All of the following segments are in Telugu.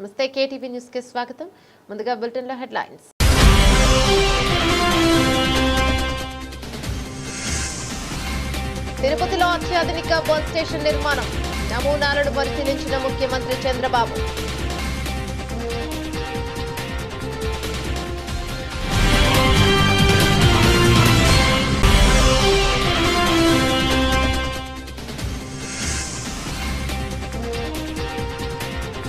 నమస్తే కేటీవీ న్యూస్కి స్వాగతం. ముందుగా బులెటిన్లో హెడ్లైన్స్ తిరుపతిలో అత్యాధునిక బస్ స్టేషన్ నిర్మాణం. నమూనాలను పరిశీలించిన ముఖ్యమంత్రి Chandrababu.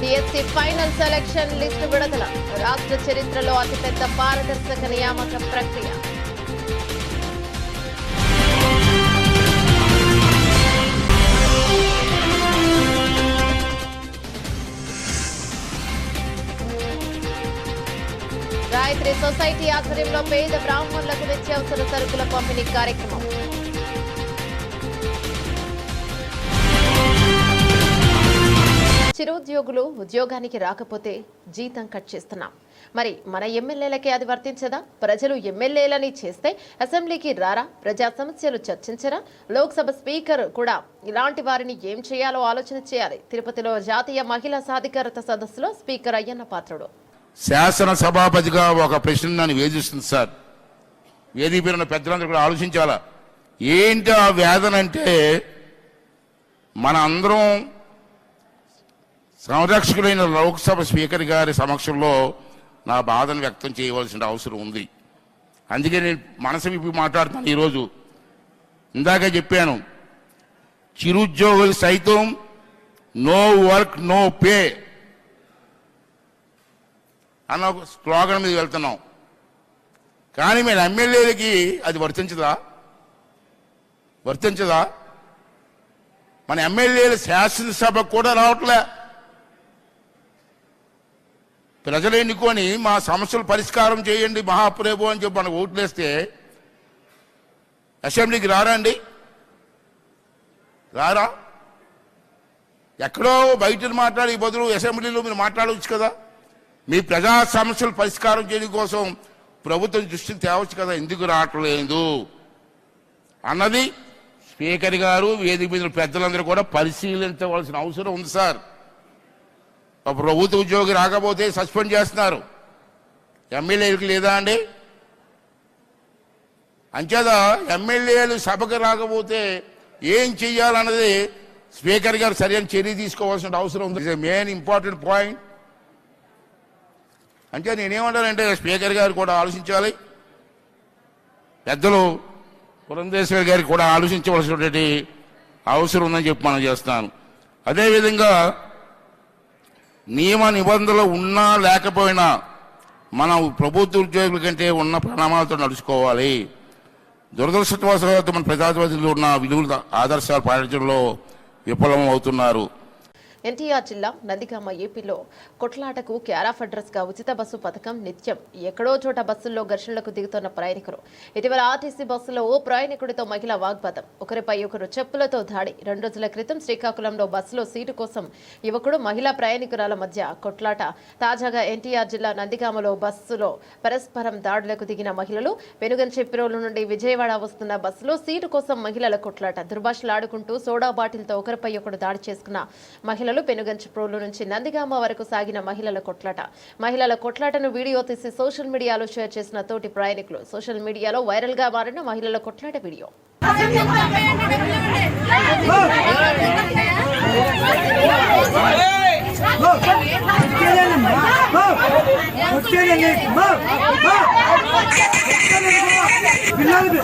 T S C final selection list విడుదల. రాష్ట్ర చరిత్రలో అతిపెద్ద పారదర్శక నియామక ప్రక్రియ. గాయత్రి సొసైటీ ఆధ్వర్యంలో పేద బ్రాహ్మణులకు నిత్యావసర సరుకుల పంపిణీ కార్యక్రమం. చిరుద్యోగులు ఉద్యోగానికి రాకపోతే జీతం కట్ చేస్తున్నాం. మరి మన ఎమ్మెల్యేలకే అది వర్తించదా? ప్రజలు ఎమ్మెల్యేలని చేస్తే అసెంబ్లీకి రారా? ప్రజా సమస్యలు చర్చించరా? లోక్సభ స్పీకర్ కూడా ఇలాంటి వారిని ఏం చేయాలో ఆలోచన చేయాలి. తిరుపతిలో జాతీయ మహిళా సాధికారత సదస్సులో స్పీకర్ అయ్యన్న పాత్రుడు. శాసన సభాపతిగా ఒక ప్రశ్న నన్ను వేధిస్తుంది సార్. వేదిక పెద్దలందరూ కూడా ఆలోచించాలా? ఏంటి ఆ వేదన అంటే మన అందరం సంరక్షకులైన లోక్సభ స్పీకర్ గారి సమక్షంలో నా బాధను వ్యక్తం చేయవలసిన అవసరం ఉంది. అందుకే నేను మనసు విప్పి మాట్లాడుతాను ఈరోజు. ఇందాక చెప్పాను చిరుద్యోగులు సైతం నో వర్క్ నో పే అన్న ఒక స్లోగన్ మీద వెళ్తున్నాం. కానీ మన ఎమ్మెల్యేలకి అది వర్తించదా? వర్తించదా? మన ఎమ్మెల్యేలు శాసనసభ కూడా రావట్లే. ప్రజలు ఎన్నుకొని మా సమస్యలు పరిష్కారం చేయండి మహాప్రభు అని చెప్పి మనకు ఓట్లేస్తే అసెంబ్లీకి రారా అండి రారా? ఎక్కడో బయట మాట్లాడి బదులు అసెంబ్లీలో మీరు మాట్లాడవచ్చు కదా. మీ ప్రజా సమస్యలు పరిష్కారం చేయడం కోసం ప్రభుత్వం దృష్టిని తేవచ్చు కదా. ఎందుకు రావట్లేదు? అన్నది స్పీకర్ గారు వేదిక మీద పెద్దలందరూ కూడా పరిశీలించవలసిన అవసరం ఉంది సార్. ప్రభుత్వ ఉద్యోగి రాకపోతే సస్పెండ్ చేస్తున్నారు. ఎమ్మెల్యేలకు లేదా అండి? అంచేత ఎమ్మెల్యేలు సభకు రాకపోతే ఏం చెయ్యాలన్నది స్పీకర్ గారు సరైన చర్య తీసుకోవాల్సిన అవసరం ఉంది. మెయిన్ ఇంపార్టెంట్ పాయింట్ అంటే నేనేమంటానంటే స్పీకర్ గారు కూడా ఆలోచించాలి. పెద్దలు పురంధేశ్వరి గారికి కూడా ఆలోచించవలసినటువంటి అవసరం ఉందని చెప్పి మనం చేస్తాను అదేవిధంగా నియమ నిబంధనలు ఉన్నా లేకపోయినా మనం ప్రభుత్వ ఉద్యోగుల కంటే ఉన్న ప్రణామాలతో నడుచుకోవాలి. దురదృష్టవశాత్తు మన ప్రజాప్రతినిధులు ఉన్న విలువల ఆదర్శాలు పాటించడంలో విఫలం అవుతున్నారు ఎన్టీఆర్ జిల్లా నందిగామ ఏపీలో కొట్లాటకు క్యారాఫ్ అడ్రస్గా ఉచిత బస్సు పథకం నిత్యం. ఎక్కడో చోట బస్సుల్లో ఘర్షణలకు దిగుతున్న ప్రయాణికులు. ఇటీవల ఆర్టీసీ బస్సులో ఓ ప్రయాణికుడితో మహిళ వాగ్వాదం. ఒకరిపై ఒకరు చెప్పులతో దాడి. రెండు రోజుల క్రితం శ్రీకాకుళంలో బస్సులో సీటు కోసం యువకుడు మహిళా ప్రయాణికురాల మధ్య కొట్లాట. తాజాగా ఎన్టీఆర్ జిల్లా నందిగామలో బస్సులో పరస్పరం దాడులకు దిగిన మహిళలు వెనుగంచెప్పిరోలు నుండి విజయవాడ వస్తున్న బస్సులో సీటు కోసం మహిళల కొట్లాట. దుర్భాషలాడుకుంటూ సోడా బాటిల్తో ఒకరిపై ఒకరు దాడి చేసుకున్న మహిళలు పెనుగంచిప్రోలు నుంచి నందిగామ వరకు సాగిన మహిళల కొట్లాట. మహిళల కొట్లాటను వీడియో తీసి సోషల్ మీడియాలో షేర్ చేసిన తోటి ప్రయాణికులు. సోషల్ మీడియాలో వైరల్గా మారిన మహిళల కొట్లాట వీడియో. పిల్లలు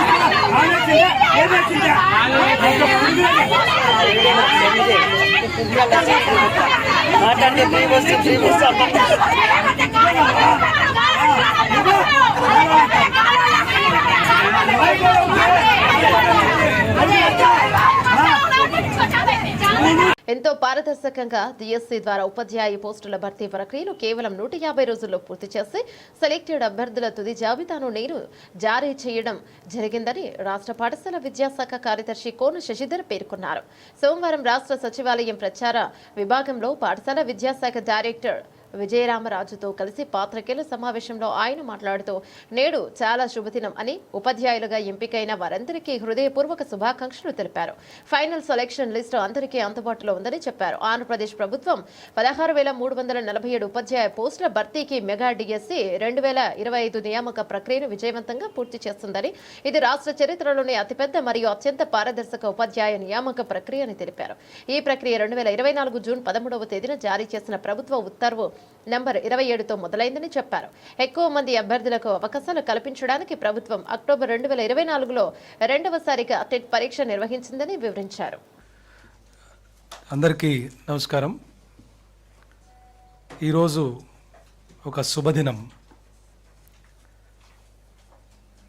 మాట్లాడితే ఫ్రీ బస్సు ఫ్రీ బస్సు అర్థం ఎంతో పారదర్శకంగా డిఎస్సి ద్వారా ఉపాధ్యాయ పోస్టుల భర్తీ ప్రక్రియను కేవలం నూట యాభై రోజుల్లో పూర్తి చేసి సెలెక్టెడ్ అభ్యర్థుల తుది జాబితాను నేను జారీ చేయడం జరిగిందని రాష్ట్ర పాఠశాల విద్యాశాఖ కార్యదర్శి కోన శశిధర్ పేర్కొన్నారు. సోమవారం రాష్ట్ర సచివాలయం ప్రచార విభాగంలో పాఠశాల విద్యాశాఖ డైరెక్టర్ విజయరామరాజుతో కలిసి పాత్రికేయుల సమావేశంలో ఆయన మాట్లాడుతూ నేడు చాలా శుభదినం అని ఉపాధ్యాయులుగా ఎంపికైన వారందరికీ హృదయపూర్వక శుభాకాంక్షలు తెలిపారు. ఫైనల్ సెలక్షన్ లిస్టు అందరికీ అందుబాటులో ఉందని చెప్పారు. ఆంధ్రప్రదేశ్ ప్రభుత్వం పదహారు వేల మూడు వందల నలభై ఏడు ఉపాధ్యాయ పోస్టుల భర్తీకి మెగా డిఎస్సి రెండు వేల ఇరవై ఐదు నియామక ప్రక్రియను విజయవంతంగా పూర్తి చేస్తుందని ఇది రాష్ట్ర చరిత్రలోనే అతిపెద్ద మరియు అత్యంత పారదర్శక ఉపాధ్యాయ నియామక ప్రక్రియ అని తెలిపారు. ఈ ప్రక్రియ రెండు వేల ఇరవై నాలుగు జూన్ పదమూడవ తేదీన జారీ చేసిన ప్రభుత్వ ఉత్తర్వు నంబర్ ఇరవై ఏడుతో మొదలైందని చెప్పారు. ఎక్కువ మంది అభ్యర్థులకు అవకాశాలు కల్పించడానికి ప్రభుత్వం అక్టోబర్ రెండు వేల ఇరవై నాలుగులో రెండవసారిగా టెట్ పరీక్ష నిర్వహించిందని వివరించారు. అందరికీ నమస్కారం. ఈరోజు ఒక శుభదినం.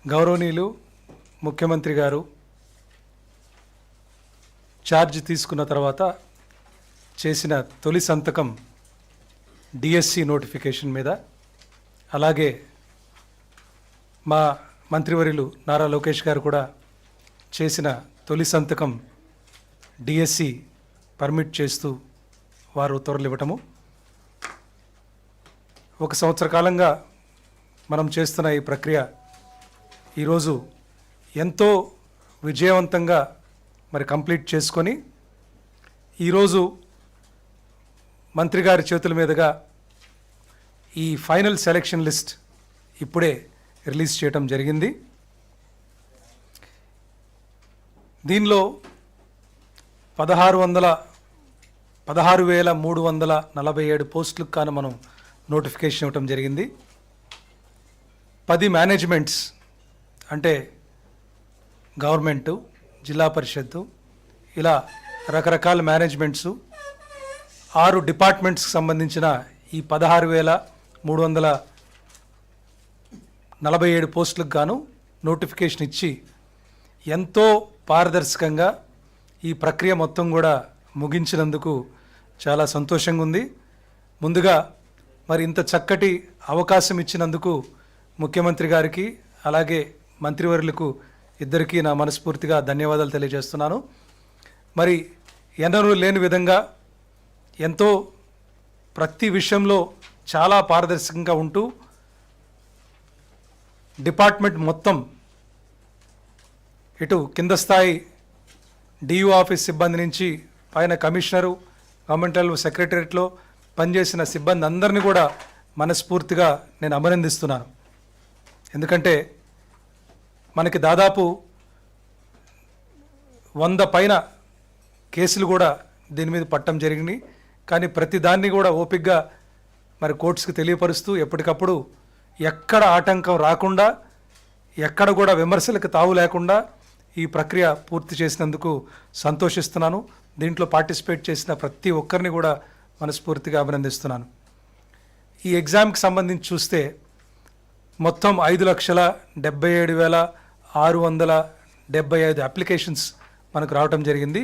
గౌరవనీయులు ముఖ్యమంత్రి గారు ఛార్జ్ తీసుకున్న తర్వాత చేసిన తొలి సంతకం డిఎస్సి నోటిఫికేషన్ మీద అలాగే మా మంత్రివర్యులు నారా లోకేష్ గారు కూడా చేసిన తొలి సంతకం డిఎస్సి పర్మిట్ చేస్తూ వారు ఉత్తర్వులు ఇవ్వటము ఒక సంవత్సర కాలంగా మనం చేస్తున్న ఈ ప్రక్రియ ఈరోజు ఎంతో విజయవంతంగా మరి కంప్లీట్ చేసుకొని ఈరోజు మంత్రి గారి చేతుల మీదుగా ఈ ఫైనల్ సెలెక్షన్ లిస్ట్ ఇప్పుడే రిలీజ్ చేయటం జరిగింది. దీనిలో పదహారు వందల పదహారు వేల మూడు వందల నలభై ఏడు పోస్టులకు కాను మనం నోటిఫికేషన్ ఇవ్వటం జరిగింది. పది మేనేజ్మెంట్స్ అంటే గవర్నమెంటు జిల్లా పరిషత్తు ఇలా రకరకాల మేనేజ్మెంట్సు ఆరు డిపార్ట్మెంట్స్కి సంబంధించిన ఈ పదహారు వేల మూడు వందల నలభై ఏడు పోస్టులకు గాను నోటిఫికేషన్ ఇచ్చి ఎంతో పారదర్శకంగా ఈ ప్రక్రియ మొత్తం కూడా ముగించినందుకు చాలా సంతోషంగా ఉంది. ముందుగా మరి ఇంత చక్కటి అవకాశం ఇచ్చినందుకు ముఖ్యమంత్రి గారికి అలాగే మంత్రివర్యులకు ఇద్దరికీ నా మనస్ఫూర్తిగా ధన్యవాదాలు తెలియజేస్తున్నాను. మరి ఎన్నరూ లేని విధంగా ఎంతో ప్రతి విషయంలో చాలా పారదర్శకంగా ఉంటూ డిపార్ట్మెంట్ మొత్తం ఇటు కింద స్థాయి డియూ ఆఫీస్ సిబ్బంది నుంచి పైన కమిషనరు గవర్నమెంటల్ సెక్రటరియట్లో పనిచేసిన సిబ్బంది అందరినీ కూడా మనస్ఫూర్తిగా నేను అభినందిస్తున్నాను. ఎందుకంటే మనకి దాదాపు వంద పైన కేసులు కూడా దీని మీద పట్టడం జరిగింది. కానీ ప్రతిదాన్ని కూడా ఓపిక్గా మరి కోర్ట్స్కి తెలియపరుస్తూ ఎప్పటికప్పుడు ఎక్కడ ఆటంకం రాకుండా ఎక్కడ కూడా విమర్శలకు తావు లేకుండా ఈ ప్రక్రియ పూర్తి చేసినందుకు సంతోషిస్తున్నాను. దీంట్లో పార్టిసిపేట్ చేసిన ప్రతి ఒక్కరిని కూడా మనస్ఫూర్తిగా అభినందిస్తున్నాను. ఈ ఎగ్జామ్కి సంబంధించి చూస్తే మొత్తం ఐదు లక్షల డెబ్బై ఏడు వేల ఆరు వందల డెబ్బై ఐదు అప్లికేషన్స్ మనకు రావటం జరిగింది.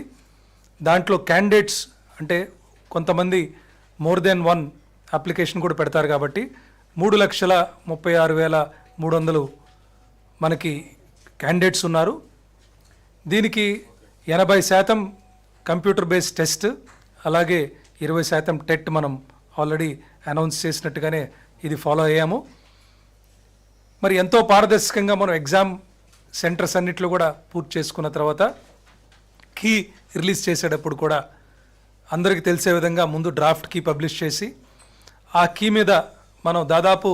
దాంట్లో క్యాండిడేట్స్ అంటే కొంతమంది మోర్ దెన్ వన్ అప్లికేషన్ కూడా పెడతారు కాబట్టి మూడు లక్షల ముప్పై ఆరు వేల మూడు వందలు మనకి క్యాండిడేట్స్ ఉన్నారు. దీనికి ఎనభై శాతం కంప్యూటర్ బేస్డ్ టెస్ట్ అలాగే ఇరవై శాతం టెట్ మనం ఆల్రెడీ అనౌన్స్ చేసినట్టుగానే ఇది ఫాలో అయ్యాము. మరి ఎంతో పారదర్శకంగా మనం ఎగ్జామ్ సెంటర్స్ అన్నిట్లో కూడా పూర్తి చేసుకున్న తర్వాత కీ రిలీజ్ చేసేటప్పుడు కూడా అందరికీ తెలిసే విధంగా ముందు డ్రాఫ్ట్ కీ పబ్లిష్ చేసి ఆ కీ మీద మనం దాదాపు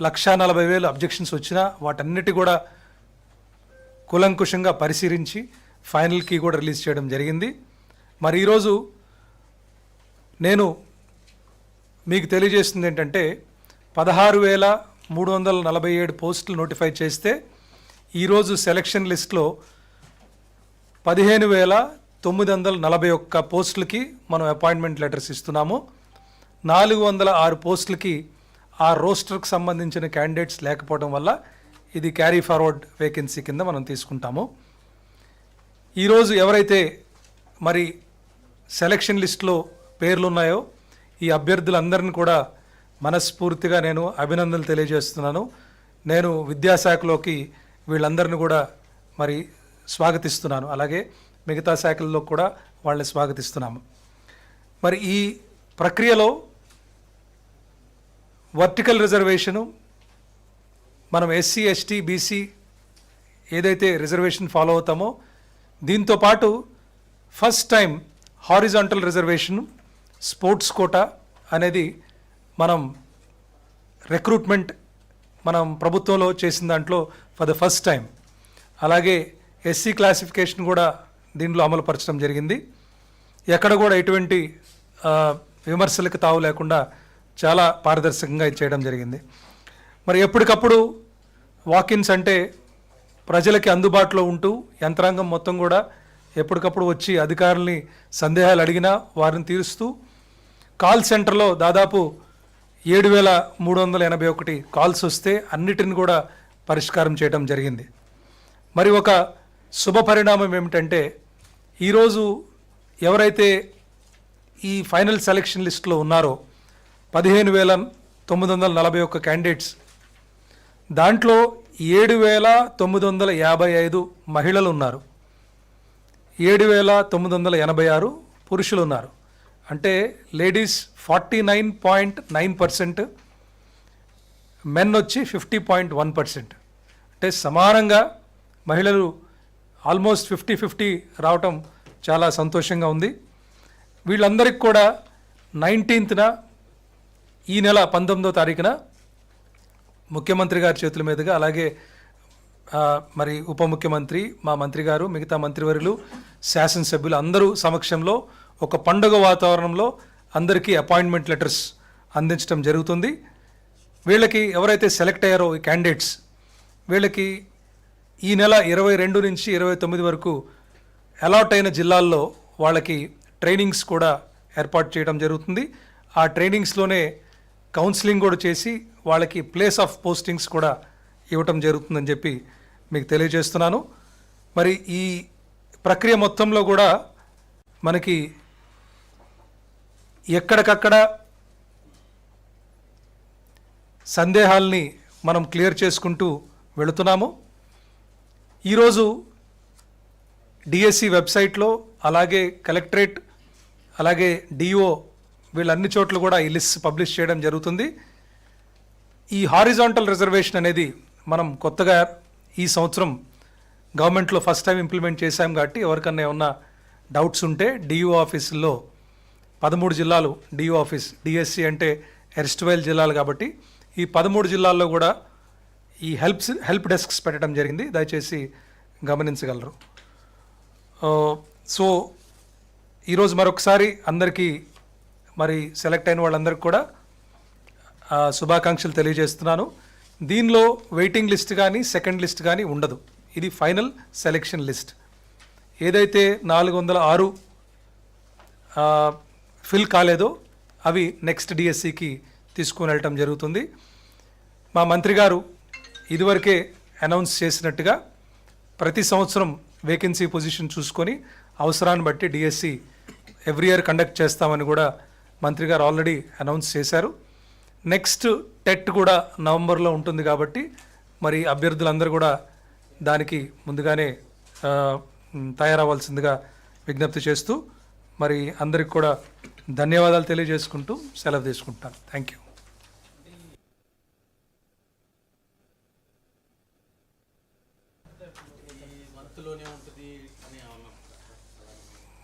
లక్షా నలభై వేలు అబ్జెక్షన్స్ వచ్చినా వాటన్నిటి కూడా కూలంకుషంగా పరిశీలించి ఫైనల్ కీ కూడా రిలీజ్ చేయడం జరిగింది. మరి ఈరోజు నేను మీకు తెలియజేస్తుంది ఏంటంటే పదహారు వేల మూడు వందల నలభై ఏడు పోస్టులు నోటిఫై చేస్తే ఈరోజు సెలక్షన్ లిస్ట్లో పదిహేను వేల తొమ్మిది వందల నలభై ఒక్క పోస్టులకి మనం అపాయింట్మెంట్ లెటర్స్ ఇస్తున్నాము. నాలుగు వందల ఆరు పోస్టులకి ఆ రోస్టర్కి సంబంధించిన క్యాండిడేట్స్ లేకపోవడం వల్ల ఇది క్యారీ ఫార్వర్డ్ వేకెన్సీ కింద మనం తీసుకుంటాము. ఈరోజు ఎవరైతే మరి సెలక్షన్ లిస్ట్లో పేర్లు ఉన్నాయో ఈ అభ్యర్థులందరిని కూడా మనస్ఫూర్తిగా నేను అభినందనలు తెలియజేస్తున్నాను. నేను విద్యాశాఖలోకి వీళ్ళందరిని కూడా మరి స్వాగతిస్తున్నాను. అలాగే మిగతా శాఖల్లో కూడా వాళ్ళని స్వాగతిస్తున్నాము. మరి ఈ ప్రక్రియలో వర్టికల్ రిజర్వేషను మనం ఎస్సీ ఎస్టీ బీసీ ఏదైతే రిజర్వేషన్ ఫాలో అవుతామో దీంతో పాటు first time horizontal reservation sports quota అనేది మనం రిక్రూట్మెంట్ మనం ప్రభుత్వంలో చేసిన దాంట్లో ఫర్ ద ఫస్ట్ టైం. అలాగే ఎస్సీ క్లాసిఫికేషన్ కూడా దీంట్లో అమలుపరచడం జరిగింది. ఎక్కడ కూడా ఎటువంటి విమర్శలకు తావు లేకుండా చాలా పారదర్శకంగా ఇది చేయడం జరిగింది. మరి ఎప్పటికప్పుడు వాకిన్స్ అంటే ప్రజలకి అందుబాటులో ఉంటూ యంత్రాంగం మొత్తం కూడా ఎప్పటికప్పుడు వచ్చి అధికారుల్ని సందేహాలు అడిగినా వారిని తీరుస్తూ కాల్ సెంటర్లో దాదాపు ఏడు వేల మూడు వందల ఎనభై ఒకటి కాల్స్ వస్తే అన్నిటిని కూడా పరిష్కారం చేయడం జరిగింది. మరి ఒక శుభ పరిణామం ఏమిటంటే ఈరోజు ఎవరైతే ఈ ఫైనల్ సెలక్షన్ లిస్ట్లో ఉన్నారో పదిహేను వేల తొమ్మిది వందల నలభై ఒక్క క్యాండిడేట్స్ దాంట్లో ఏడు వేల తొమ్మిది వందల యాభై ఐదు మహిళలు ఉన్నారు. ఏడు వేల తొమ్మిది వందల ఎనభై ఆరు పురుషులు ఉన్నారు. అంటే ladies forty nine point nine percent men వచ్చి ఫిఫ్టీ పాయింట్ వన్ పర్సెంట్. అంటే సమానంగా మహిళలు ఆల్మోస్ట్ ఫిఫ్టీ ఫిఫ్టీ రావటం చాలా సంతోషంగా ఉంది. వీళ్ళందరికీ కూడా నైన్టీన్త్న ఈ నెల పంతొమ్మిదో తారీఖున ముఖ్యమంత్రి గారి చేతుల మీదుగా అలాగే మరి ఉప ముఖ్యమంత్రి మా మంత్రి గారు మిగతా మంత్రివర్యులు శాసనసభ్యులు అందరూ సమక్షంలో ఒక పండుగ వాతావరణంలో అందరికీ అపాయింట్మెంట్ లెటర్స్ అందించడం జరుగుతుంది. వీళ్ళకి ఎవరైతే సెలెక్ట్ అయ్యారో ఈ క్యాండిడేట్స్ వీళ్ళకి ఈ నెల ఇరవై రెండు నుంచి ఇరవై తొమ్మిది వరకు అలాట్ అయిన జిల్లాల్లో వాళ్ళకి ట్రైనింగ్స్ కూడా ఏర్పాటు చేయడం జరుగుతుంది. ఆ ట్రైనింగ్స్లోనే కౌన్సిలింగ్ కూడా చేసి వాళ్ళకి ప్లేస్ ఆఫ్ పోస్టింగ్స్ కూడా ఇవ్వటం జరుగుతుందని చెప్పి మీకు తెలియజేస్తున్నాను. మరి ఈ ప్రక్రియ మొత్తంలో కూడా మనకి ఎక్కడికక్కడ సందేహాల్ని మనం క్లియర్ చేసుకుంటూ వెళుతున్నాము. ఈరోజు డిఎస్సి వెబ్సైట్లో అలాగే కలెక్టరేట్ అలాగే డిఓ వీళ్ళన్ని చోట్ల కూడా ఈ లిస్ట్ పబ్లిష్ చేయడం జరుగుతుంది. ఈ హారిజాంటల్ రిజర్వేషన్ అనేది మనం కొత్తగా ఈ సంవత్సరం గవర్నమెంట్లో ఫస్ట్ టైం ఇంప్లిమెంట్ చేశాం కాబట్టి ఎవరికన్నా ఏమన్నా డౌట్స్ ఉంటే డిఓ ఆఫీసుల్లో పదమూడు జిల్లాలు డిఓ ఆఫీస్ డిఎస్సి అంటే ఎర్స్ట్వైల్ జిల్లాలు కాబట్టి ఈ పదమూడు జిల్లాల్లో కూడా ఈ హెల్ప్స్ హెల్ప్ డెస్క్స్ పెట్టడం జరిగింది. దయచేసి గమనించగలరు. సో ఈరోజు మరొకసారి అందరికీ మరి సెలెక్ట్ అయిన వాళ్ళందరికీ కూడా శుభాకాంక్షలు తెలియజేస్తున్నాను. దీనిలో వెయిటింగ్ లిస్ట్ కానీ సెకండ్ లిస్ట్ కానీ ఉండదు. ఇది ఫైనల్ సెలెక్షన్ లిస్ట్. ఏదైతే నాలుగు వందల ఆరు ఫిల్ కాలేదో అవి నెక్స్ట్ డిఎస్సికి తీసుకుని వెళ్ళటం జరుగుతుంది. మా మంత్రి గారు ఇదివరకే అనౌన్స్ చేసినట్టుగా ప్రతి సంవత్సరం వేకెన్సీ పొజిషన్ చూసుకొని అవసరాన్ని బట్టి డిఎస్సి ఎవ్రీ ఇయర్ కండక్ట్ చేస్తామని కూడా మంత్రి గారు ఆల్రెడీ అనౌన్స్ చేశారు. నెక్స్ట్ టెట్ కూడా నవంబర్లో ఉంటుంది కాబట్టి మరి అభ్యర్థులందరూ కూడా దానికి ముందుగానే తయారవ్వాల్సిందిగా విజ్ఞప్తి చేస్తూ మరి అందరికి కూడా ధన్యవాదాలు తెలియజేసుకుంటూ సెలవు తీసుకుంటాను థ్యాంక్ యూ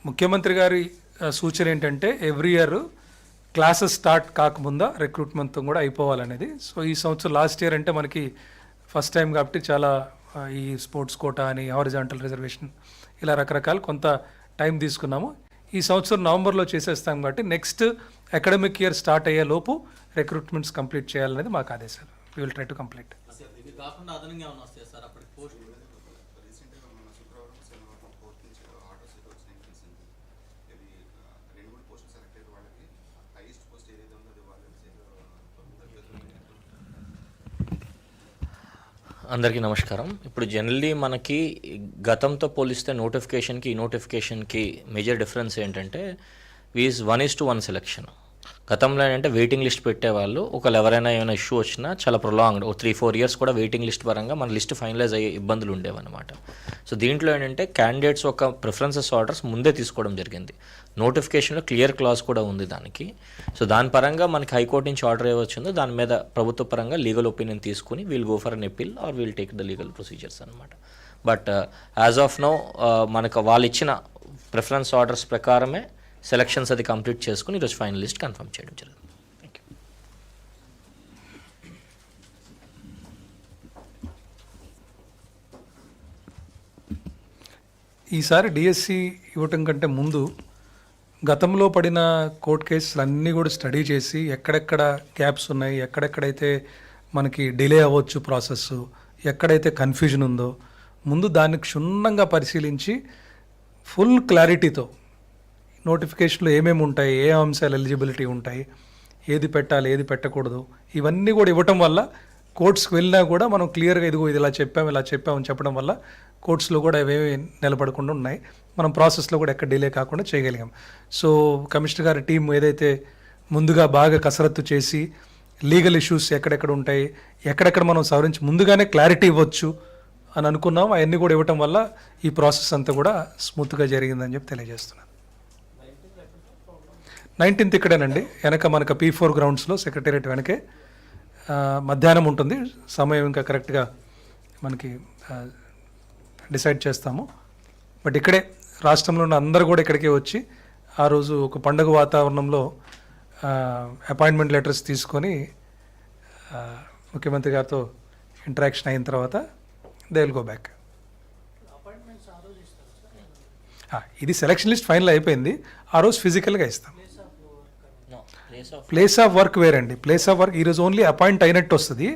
ముఖ్యమంత్రి గారి సూచన ఏంటంటే ఎవ్రీ ఇయర్ క్లాసెస్ స్టార్ట్ కాకముందా రిక్రూట్మెంట్ కూడా అయిపోవాలనేది. సో ఈ సంవత్సరం లాస్ట్ ఇయర్ అంటే మనకి ఫస్ట్ టైం కాబట్టి చాలా ఈ స్పోర్ట్స్ కోటా అని హారిజాంటల్ రిజర్వేషన్ ఇలా రకరకాల కొంత టైం తీసుకున్నాము. ఈ సంవత్సరం నవంబర్లో చేసేస్తాం కాబట్టి నెక్స్ట్ అకాడమిక్ ఇయర్ స్టార్ట్ అయ్యే లోపు రిక్రూట్మెంట్స్ కంప్లీట్ చేయాలనేది మాకు ఆదేశాలు. We will try to complete ఇది కాకుండా అదనంగా ఏమన్నా వస్తాయి సార్ అప్పటికి పోస్ట్ అందరికీ నమస్కారం. ఇప్పుడు జనరల్లీ మనకి గతంతో పోలిస్తే నోటిఫికేషన్కి ఈ నోటిఫికేషన్కి మేజర్ డిఫరెన్స్ ఏంటంటే వీస్ one is to one selection గతంలో ఏంటంటే వెయిటింగ్ లిస్ట్ పెట్టేవాళ్ళు. ఒకవేళ ఎవరైనా ఏమైనా ఇష్యూ వచ్చినా చాలా ప్రొలాంగ్డ్ ఒక త్రీ ఫోర్ ఇయర్స్ కూడా వెయిటింగ్ లిస్ట్ పరంగా మన లిస్ట్ ఫైనలైజ్ అయ్యే ఇబ్బందులు ఉండేవన్నమాట. సో దీంట్లో ఏంటంటే క్యాండిడేట్స్ ఒక ప్రిఫరెన్సెస్ ఆర్డర్స్ ముందే తీసుకోవడం జరిగింది. నోటిఫికేషన్లో క్లియర్ క్లాస్ కూడా ఉంది దానికి. సో దాని పరంగా మనకి హైకోర్టు నుంచి ఆర్డర్ ఏవచ్చిందో దాని మీద ప్రభుత్వ పరంగా లీగల్ ఒపీనియన్ తీసుకుని we'll go for an appeal or we'll take the legal procedures అనమాట బట్ యాజ్ ఆఫ్ నో మనకు వాళ్ళు ఇచ్చిన ప్రిఫరెన్స్ ఆర్డర్స్ ప్రకారమే సెలక్షన్స్ అది కంప్లీట్ చేసుకుని ఈరోజు ఫైనల్ లిస్ట్ కన్ఫర్మ్ చేయడం జరుగుతుంది. ఈసారి డిఎస్సి ఇవ్వటం కంటే ముందు గతంలో పడిన కోర్ట్ కేసులు అన్నీ కూడా స్టడీ చేసి ఎక్కడెక్కడ గ్యాప్స్ ఉన్నాయి ఎక్కడెక్కడైతే మనకి డిలే అవ్వచ్చు ప్రాసెస్ ఎక్కడైతే కన్ఫ్యూజన్ ఉందో ముందు దాన్ని క్షుణ్ణంగా పరిశీలించి ఫుల్ క్లారిటీతో నోటిఫికేషన్లో ఏమేమి ఉంటాయి ఏ అంశాలు ఎలిజిబిలిటీ ఉంటాయి ఏది పెట్టాలి ఏది పెట్టకూడదు ఇవన్నీ కూడా ఇవ్వటం వల్ల కోర్ట్స్కి వెళ్ళినా కూడా మనం క్లియర్గా ఇదిగో ఇది ఇలా చెప్పాము ఇలా చెప్పామని చెప్పడం వల్ల కోర్ట్స్లో కూడా ఇవేమి నిలబడకుండా ఉన్నాయి. మనం ప్రాసెస్లో కూడా ఎక్కడ డిలే కాకుండా చేయగలిగాం. సో కమిషనర్ గారి టీం ఏదైతే ముందుగా బాగా కసరత్తు చేసి లీగల్ ఇష్యూస్ ఎక్కడెక్కడ ఉంటాయి ఎక్కడెక్కడ మనం సవరించి ముందుగానే క్లారిటీ ఇవ్వచ్చు అని అనుకున్నాం. అవన్నీ కూడా ఇవ్వటం వల్ల ఈ ప్రాసెస్ అంతా కూడా స్మూత్గా జరిగిందని చెప్పి తెలియజేస్తున్నాను. నైన్టీన్త్ ఇక్కడేనండి. వెనక మనకు పీ ఫోర్ గ్రౌండ్స్లో సెక్రటేరియట్ వెనకే మధ్యాహ్నం ఉంటుంది. సమయం ఇంకా కరెక్ట్గా మనకి డిసైడ్ చేస్తాము. బట్ ఇక్కడే రాష్ట్రంలో ఉన్న అందరూ కూడా ఇక్కడికే వచ్చి ఆ రోజు ఒక పండుగ వాతావరణంలో అపాయింట్మెంట్ లెటర్స్ తీసుకొని ముఖ్యమంత్రి గారితో ఇంటరాక్షన్ అయిన తర్వాత దే విల్ గో బ్యాక్ ఇది సెలక్షన్ లిస్ట్ ఫైనల్ అయిపోయింది. ఆ రోజు ఫిజికల్గా ఇస్తాం. ప్లేస్ ఆఫ్ వర్క్ వేరండి. ప్లేస్ ఆఫ్ వర్క్ ఈరోజు ఓన్లీ అపాయింట్ అయినట్టు వస్తుంది.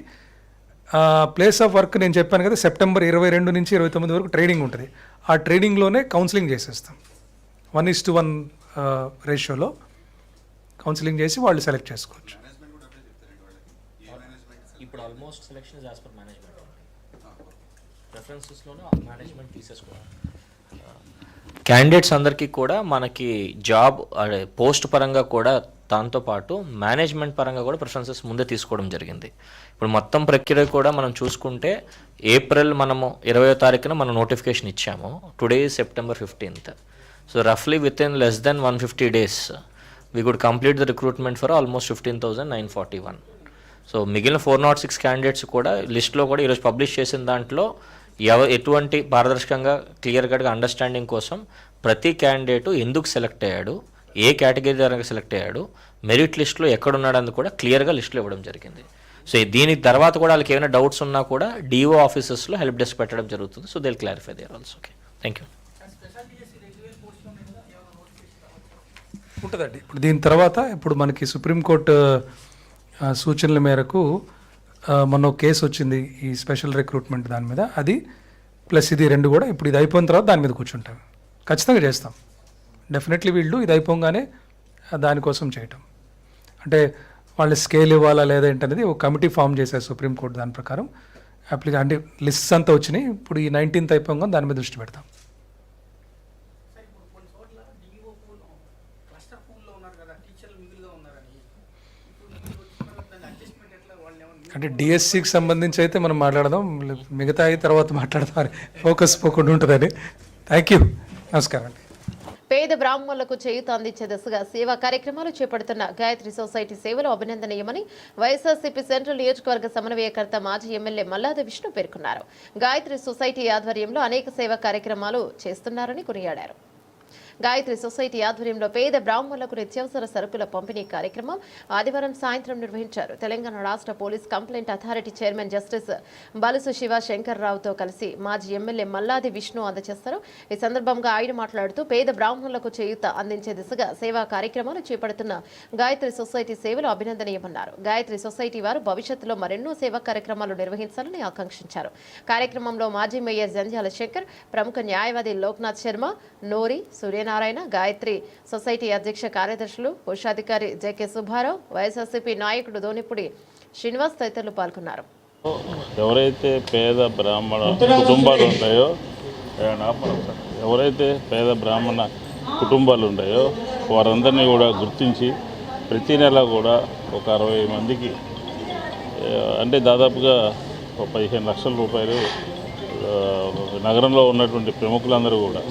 ప్లేస్ ఆఫ్ వర్క్ నేను చెప్పాను కదా సెప్టెంబర్ ఇరవై రెండు నుంచి ఇరవై తొమ్మిది వరకు ట్రైనింగ్ ఉంటుంది. ఆ ట్రైనింగ్లోనే కౌన్సిలింగ్ చేసేస్తాం. వన్ ఇస్ టు వన్ రేషియోలో కౌన్సిలింగ్ చేసి వాళ్ళు సెలెక్ట్ చేసుకోవచ్చు. ఇప్పుడు almost selection as per management ప్రిఫరెన్సెస్లోనే management తీసేసుకోవాలి. క్యాండిడేట్స్ అందరికీ కూడా మనకి జాబ్ అదే పోస్ట్ పరంగా కూడా దాంతో పాటు మేనేజ్మెంట్ పరంగా కూడా ప్రిఫరెన్సెస్ ముందే తీసుకోవడం జరిగింది. ఇప్పుడు మొత్తం ప్రక్రియ కూడా మనం చూసుకుంటే ఏప్రిల్ మనము ఇరవయో తారీఖున మనం నోటిఫికేషన్ ఇచ్చాము. Today September fifteenth so రఫ్లీ within less than one fifty days we could complete the recruitment for almost fifteen thousand nine forty one so మిగిలిన ఫోర్ నాట్ సిక్స్ క్యాండిడేట్స్ కూడా లిస్ట్లో కూడా ఈరోజు పబ్లిష్ చేసిన దాంట్లో ఎవ ఎటువంటి పారదర్శకంగా క్లియర్ కట్గా అండర్స్టాండింగ్ కోసం ప్రతి క్యాండిడేటు ఎందుకు సెలెక్ట్ అయ్యాడు? ఏ కేటగిరీ ద్వారా సెలెక్ట్ అయ్యాడు మెరిట్ లిస్ట్లో ఎక్కడున్నాడని కూడా క్లియర్గా లిస్ట్లో ఇవ్వడం జరిగింది. సో దీని తర్వాత కూడా వాళ్ళకి ఏమైనా డౌట్స్ ఉన్నా కూడా డిఓ ఆఫీసెస్లో హెల్ప్ డెస్క్ పెట్టడం జరుగుతుంది. So they'll clarify there also okay thank you ఉంటుందండి. ఇప్పుడు దీని తర్వాత ఇప్పుడు మనకి సుప్రీంకోర్టు సూచనల మేరకు మొన్న కేసు వచ్చింది ఈ స్పెషల్ రిక్రూట్మెంట్ దాని మీద. అది ప్లస్ ఇది రెండు కూడా ఇప్పుడు ఇది అయిపోయిన తర్వాత దాని మీద కూర్చుంటాం. ఖచ్చితంగా చేస్తాం. డెఫినెట్లీ వీళ్ళు ఇది అయిపోగానే దానికోసం చేయటం. అంటే వాళ్ళు స్కేల్ ఇవ్వాలా లేదా ఏంటనేది ఒక కమిటీ ఫామ్ చేశారు సుప్రీంకోర్టు దాని ప్రకారం. అప్లికా అంటే లిస్ట్స్ అంతా వచ్చినాయి. ఇప్పుడు ఈ నైన్టీన్త్ అయిపోగానే దాని మీద దృష్టి పెడతాం. అంటే డిఎస్సికి సంబంధించి అయితే మనం మాట్లాడదాం. మిగతా తర్వాత మాట్లాడదాం. ఫోకస్ పోకుండా ఉంటుందని. థ్యాంక్ యూ నమస్కారం అండి. పేద బ్రాహ్మణులకు చేయూత అందించే దిశగా సేవా కార్యక్రమాలు చేపడుతున్న గాయత్రి సొసైటీ సేవలు అభినందనీయమని వైఎస్ఆర్సీపీ సెంట్రల్ నియోజకవర్గ సమన్వయకర్త మాజీ ఎమ్మెల్యే మల్లాది విష్ణు పేర్కొన్నారు. గాయత్రి సొసైటీ ఆధ్వర్యంలో అనేక సేవా కార్యక్రమాలు చేస్తున్నారని కొనియాడారు. గాయత్రి సొసైటీ ఆధ్వర్యంలో పేద బ్రాహ్మణులకు నిత్యావసర సరుకుల పంపిణీ కార్యక్రమం ఆదివారం సాయంత్రం నిర్వహించారు. తెలంగాణ రాష్ట్ర police complaint authority chairman justice Balusu Shiva శంకర్రావుతో కలిసి మాజీ ఎమ్మెల్యే మల్లాది విష్ణు అందజేస్తారు. ఈ సందర్భంగా ఆయన మాట్లాడుతూ పేద బ్రాహ్మణులకు చేయూత అందించే దిశగా సేవా కార్యక్రమాలు చేపడుతున్న గాయత్రి సొసైటీ సేవలు అభినందనీయమన్నారు. గాయత్రి సొసైటీ వారు భవిష్యత్తులో మరెన్నో సేవా కార్యక్రమాలు నిర్వహించాలని ఆకాంక్షించారు. కార్యక్రమంలో మాజీ మేయర్ జంధ్యాల శంకర్ ప్రముఖ న్యాయవాది లోక్నాథ్ శర్మ నోరి సూర్యనారాయణ గాయత్రి సొసైటీ అధ్యక్ష కార్యదర్శులు కోశాధికారి జేకే సుబ్బారావు వైఎస్ఆర్సీపీ నాయకుడు దోనిపుడి శ్రీనివాస్ తదితరులు పాల్గొన్నారు. ఎవరైతే పేద బ్రాహ్మణ కుటుంబాలు ఉంటాయో ఎవరైతే పేద బ్రాహ్మణ కుటుంబాలు ఉంటాయో వారందరినీ కూడా గుర్తించి ప్రతి నెల కూడా ఒక అరవై మందికి అంటే దాదాపుగా ఒక పదిహేను లక్షల రూపాయలు నగరంలో ఉన్నటువంటి ప్రముఖులందరూ కూడా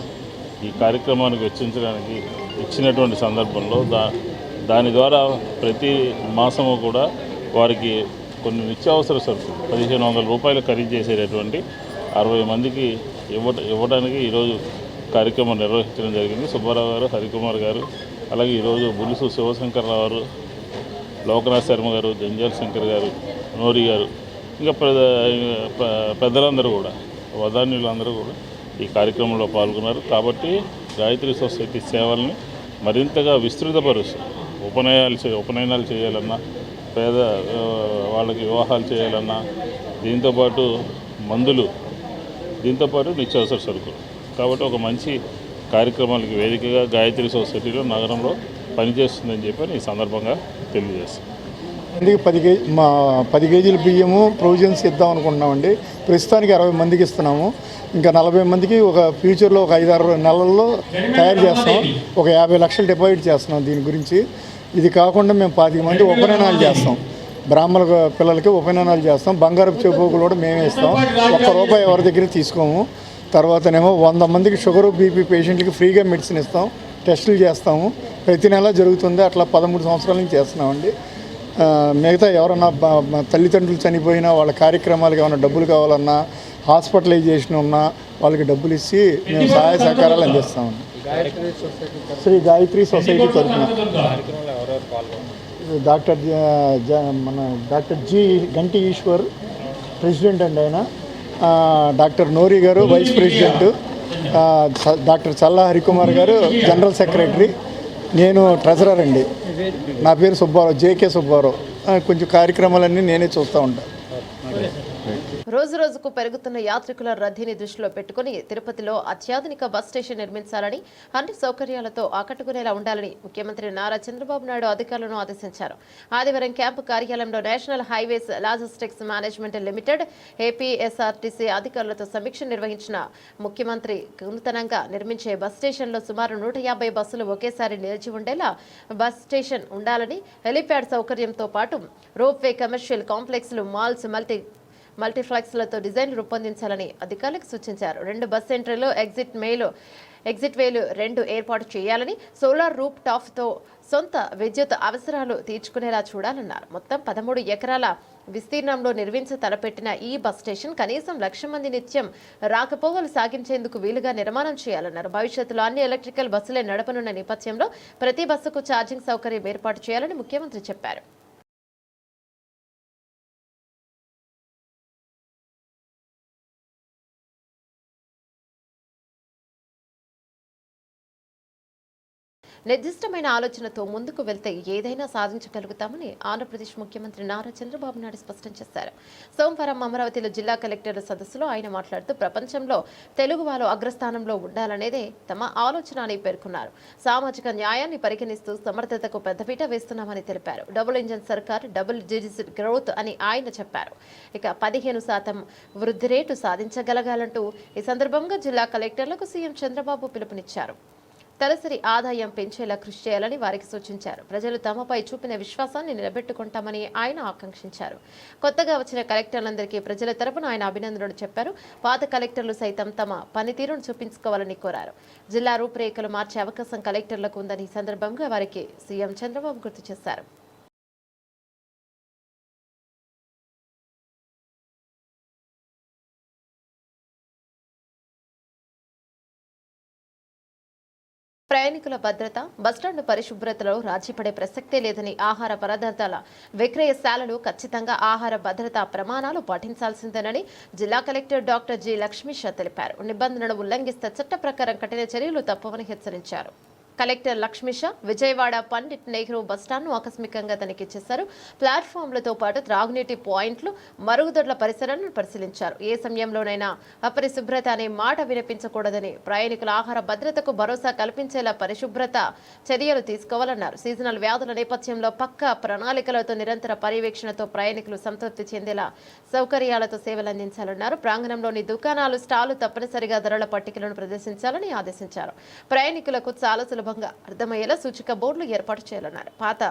ఈ కార్యక్రమానికి వెచ్చించడానికి ఇచ్చినటువంటి సందర్భంలో దా దాని ద్వారా ప్రతి మాసము కూడా వారికి కొన్ని నిత్యావసర సరుకులు పదిహేను వందల రూపాయలు ఖరీదు చేసేటటువంటి అరవై మందికి ఇవ్వ ఇవ్వడానికి ఈరోజు కార్యక్రమం నిర్వహించడం జరిగింది. సుబ్బారావు గారు హరికుమార్ గారు అలాగే ఈరోజు బులుసు శివశంకర్రావు గారు లోకనాథ్ శర్మ గారు జంజాల్ శంకర్ గారు నోరి గారు ఇంకా పెద్ద పెద్దలందరూ కూడా వదాన్యులందరూ కూడా ఈ కార్యక్రమంలో పాల్గొన్నారు. కాబట్టి గాయత్రి సొసైటీ సేవల్ని మరింతగా విస్తృతపరుస్తూ ఉపనయనాలు చే ఉపనయనాలు చేయాలన్నా పేద వాళ్ళకి వివాహాలు చేయాలన్నా దీంతోపాటు మందులు దీంతోపాటు నిత్యావసర సరుకులు. కాబట్టి ఒక మంచి కార్యక్రమాలకి వేదికగా గాయత్రి సొసైటీలో నగరంలో పనిచేస్తుందని చెప్పి ఈ సందర్భంగా తెలియజేస్తాను పది కేజీ మా పది కేజీల బియ్యము ప్రొవిజన్స్ ఇద్దాం అనుకుంటున్నామండి. ప్రస్తుతానికి అరవై మందికి ఇస్తున్నాము. ఇంకా నలభై మందికి ఒక ఫ్యూచర్లో ఒక ఐదు అరవై నెలల్లో తయారు చేస్తాం. ఒక యాభై లక్షలు డిపాజిట్ చేస్తున్నాం దీని గురించి. ఇది కాకుండా మేము పాతిక మంది ఉపనయనాలు చేస్తాం. బ్రాహ్మణ పిల్లలకి ఉపనయనాలు చేస్తాం. బంగారపు చెప్పులు కూడా మేమే ఇస్తాం. ఒక్క రూపాయి ఎవరి దగ్గర తీసుకోము. తర్వాతనేమో వంద మందికి షుగర్ బీపీ పేషెంట్లకి ఫ్రీగా మెడిసిన్ ఇస్తాం. టెస్టులు చేస్తాము. ప్రతి నెల జరుగుతుంది. అట్లా పదమూడు సంవత్సరాల నుంచి చేస్తున్నామండి. మిగతా ఎవరన్నా తల్లిదండ్రులు చనిపోయినా వాళ్ళ కార్యక్రమాలకు ఏమైనా డబ్బులు కావాలన్నా హాస్పిటలైజేషన్ ఉన్నా వాళ్ళకి డబ్బులు ఇచ్చి మేము సహాయ సహకారాలు అందిస్తాం శ్రీ గాయత్రి సొసైటీ తరఫున. డాక్టర్ జ- మన doctor G Ganti Eshwar president అండి ఆయన. డాక్టర్ నోరి గారు vice president. Doctor Challa Harikumar గారు జనరల్ సెక్రటరీ. నేను ట్రెజరర్ అండి. నా పేరు సుబ్బారావు జేకే సుబ్బారావు. కొంచెం కార్యక్రమాలన్నీ నేనే చూస్తూ ఉంటాను రోజు రోజుకు పెరుగుతున్న యాత్రికుల రద్దీని దృష్టిలో పెట్టుకుని తిరుపతిలో అత్యాధునిక బస్ స్టేషన్ నిర్మించాలని అన్ని సౌకర్యాలతో ఆకట్టుకునేలా ఉండాలని ముఖ్యమంత్రి నారా చంద్రబాబు నాయుడు అధికారులను ఆదేశించారు. ఆదివారం క్యాంపు కార్యాలయంలో national highways logistics management limited APSRTC అధికారులతో సమీక్ష నిర్వహించిన ముఖ్యమంత్రి నూతనంగా నిర్మించే బస్ స్టేషన్లో సుమారు నూట యాభై బస్సులు ఒకేసారి నిలిచి ఉండేలా బస్ స్టేషన్ ఉండాలని హెలిప్యాడ్ సౌకర్యంతో పాటు రోప్వే కమర్షియల్ కాంప్లెక్స్లు మాల్స్ మల్టీ మల్టీప్లెక్స్లతో డిజైన్ రూపొందించాలని అధికారులకు సూచించారు. రెండు బస్ సెంటర్లు ఎగ్జిట్ మేలు ఎగ్జిట్ వేలు రెండు ఏర్పాటు చేయాలని సోలార్ రూప్ టాప్తో సొంత విద్యుత్ అవసరాలు తీర్చుకునేలా చూడాలన్నారు. మొత్తం పదమూడు ఎకరాల విస్తీర్ణంలో నిర్మించ తలపెట్టిన ఈ బస్ స్టేషన్ కనీసం లక్ష మంది నిత్యం రాకపోవలు సాగించేందుకు వీలుగా నిర్మాణం చేయాలన్నారు. భవిష్యత్తులో అన్ని ఎలక్ట్రికల్ బస్సులే నడపనున్న నేపథ్యంలో ప్రతి బస్సుకు ఛార్జింగ్ సౌకర్యం ఏర్పాటు చేయాలని ముఖ్యమంత్రి చెప్పారు. నిర్దిష్టమైన ఆలోచనతో ముందుకు వెళ్తే ఏదైనా సాధించగలుగుతామని ఆంధ్రప్రదేశ్ ముఖ్యమంత్రి నారా చంద్రబాబు నాయుడు స్పష్టం చేశారు. సోమవారం అమరావతిలో జిల్లా కలెక్టర్ల సదస్సులో ఆయన మాట్లాడుతూ ప్రపంచంలో తెలుగు వారు అగ్రస్థానంలో ఉండాలనేదే తమ ఆలోచన అని పేర్కొన్నారు. సామాజిక న్యాయాన్ని పరిగణిస్తూ సమర్థతకు పెద్దపీట వేస్తున్నామని తెలిపారు. డబుల్ ఇంజన్ సర్కార్ డబుల్ డిజిట్ గ్రోత్ అని ఆయన చెప్పారు. ఇక పదిహేను శాతం వృద్ధి రేటు సాధించగలగాలంటూ ఈ సందర్భంగా జిల్లా కలెక్టర్లకు సీఎం చంద్రబాబు పిలుపునిచ్చారు. తలసరి ఆదాయం పెంచేలా కృషి చేయాలని వారికి సూచించారు. ప్రజలు తమపై చూపిన విశ్వాసాన్ని నిలబెట్టుకుంటామని ఆయన ఆకాంక్షించారు. కొత్తగా వచ్చిన కలెక్టర్లందరికీ ప్రజల తరపున ఆయన అభినందనలు చెప్పారు. పాత కలెక్టర్లు సైతం తమ పనితీరును చూపించుకోవాలని కోరారు. జిల్లా రూపురేఖలు మార్చే అవకాశం కలెక్టర్లకు ఉందని ఈ సందర్భంగా వారికి సీఎం చంద్రబాబు గుర్తు చేశారు. ప్రయాణికుల భద్రత బస్టాండ్ పరిశుభ్రతలో రాజీపడే ప్రసక్తే లేదని ఆహార పదార్థాల విక్రయశాలలు ఖచ్చితంగా ఆహార భద్రతా ప్రమాణాలు పాటించాల్సిందేనని జిల్లా కలెక్టర్ డాక్టర్ జి లక్ష్మీష తెలిపారు. నిబంధనలు ఉల్లంఘిస్తే చట్ట ప్రకారం కఠిన చర్యలు తప్పవని హెచ్చరించారు. కలెక్టర్ లక్ష్మిష విజయవాడ పండిట్ నెహ్రూ బస్టాండ్ను ఆకస్మికంగా తనిఖీ చేశారు ప్లాట్ఫామ్లతో పాటు త్రాగునీటి పాయింట్లు మరుగుదొడ్ల పరిసరాలను పరిశీలించారు. ఏ సమయంలోనైనా అపరిశుభ్రత అనే మాట వినిపించకూడదని ప్రయాణికుల ఆహార భద్రతకు భరోసా కల్పించేలా పరిశుభ్రత చర్యలు తీసుకోవాలన్నారు. సీజనల్ వ్యాధుల నేపథ్యంలో పక్క ప్రణాళికలతో నిరంతర పర్యవేక్షణతో ప్రయాణికులు సంతృప్తి చెందేలా సౌకర్యాలతో సేవలు అందించాలన్నారు. ప్రాంగణంలోని దుకాణాలు స్టాలు తప్పనిసరిగా ధరల పట్టికలను ప్రదర్శించాలని ఆదేశించారు. ప్రయాణికులకు చాలా సులభంగా అర్థమయ్యేలా సూచిక బోర్డులు ఏర్పాటు చేయాలన్నారు. పాత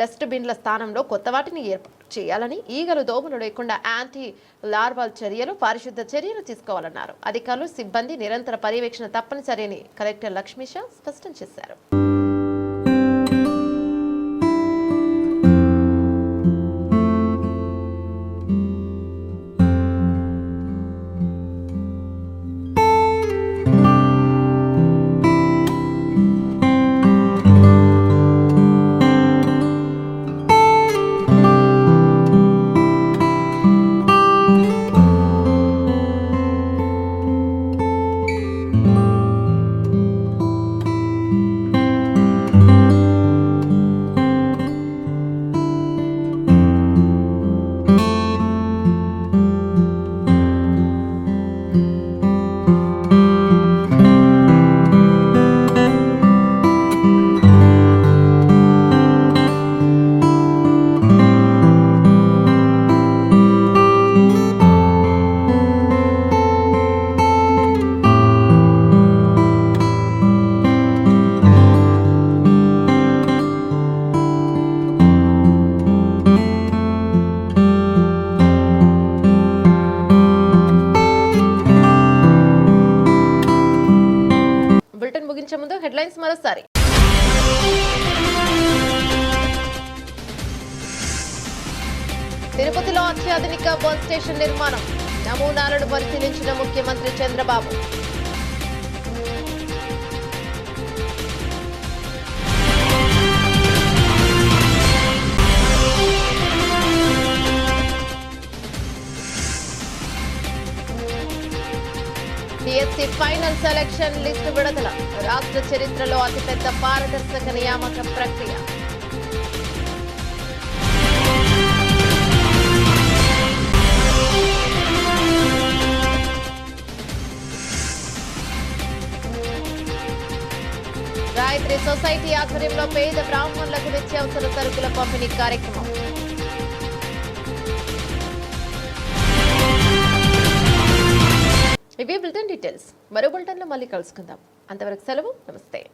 డస్ట్బిన్ల స్థానంలో కొత్త వాటిని ఏర్పాటు చేయాలని ఈగలు దోమలు లేకుండా యాంటీ లార్వాల్ చర్యలు పారిశుద్ధ చర్యలు తీసుకోవాలన్నారు. అధికారులు సిబ్బంది నిరంతర పర్యవేక్షణ తప్పనిసరి అని కలెక్టర్ లక్ష్మీషా స్పష్టం చేశారు. స్టేషన్ నిర్మాణం నమూనాలను పరిశీలించిన ముఖ్యమంత్రి Chandrababu. TSC final selection list విడుదల. రాష్ట్ర చరిత్రలో అతిపెద్ద పారదర్శక నియామక ప్రక్రియ. గాయత్రి సొసైటీ ఆధ్వర్యంలో పేద బ్రాహ్మణులకు నిత్యావసర సరుకుల పంపిణీ కార్యక్రమం. ఇవి బులెటిన్ డీటెయిల్స్. మరో బులెటిన్లో మళ్ళీ కలుసుకుందాం. అంతవరకు సెలవు. నమస్తే.